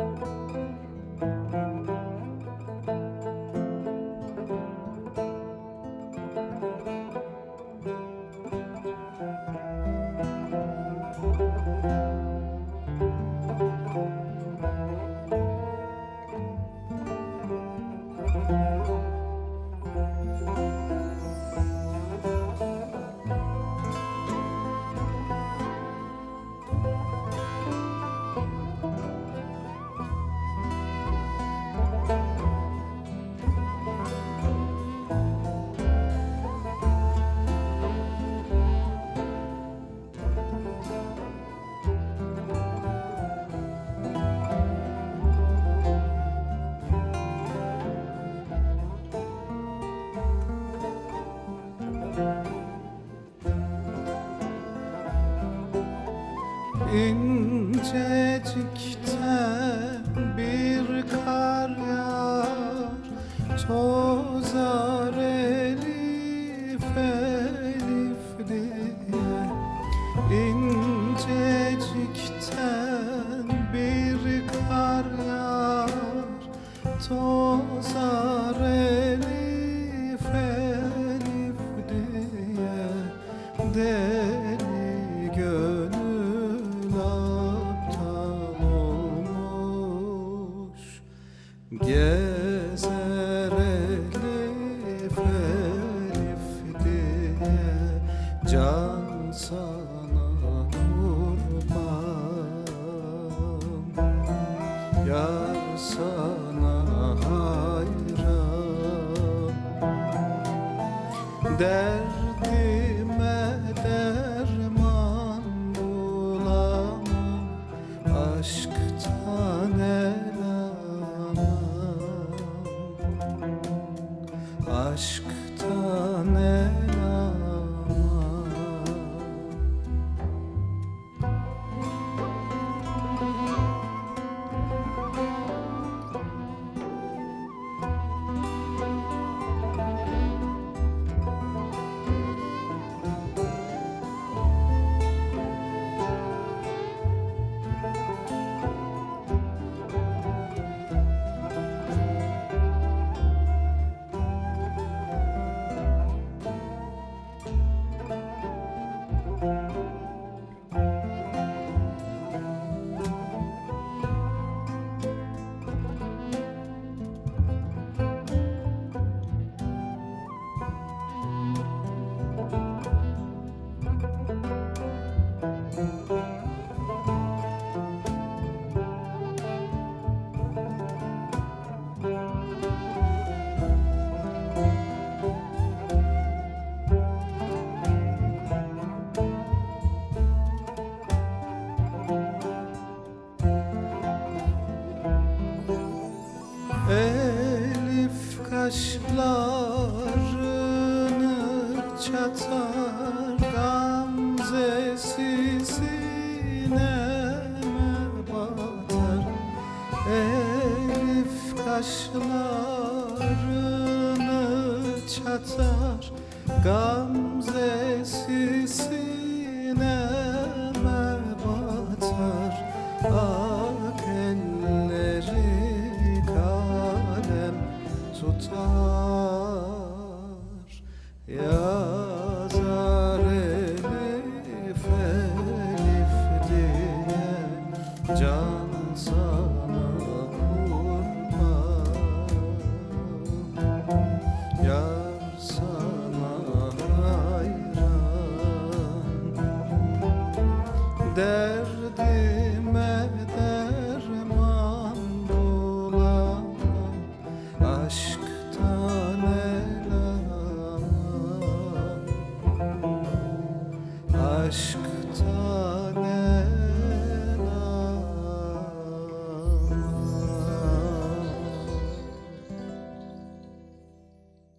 Müzik bir kar yağar Tozar elif elif diye. İncecikten bir kar yağar Tozar Can sana kurban Yar sana hayran. Derdime derman bulamam Aşktan el alamam Aşktan el kaşlarını çatar Gamzesi sineme batar Elif kaşlarını çatar Gamzesi sineme Aşktan el alamam Aşktan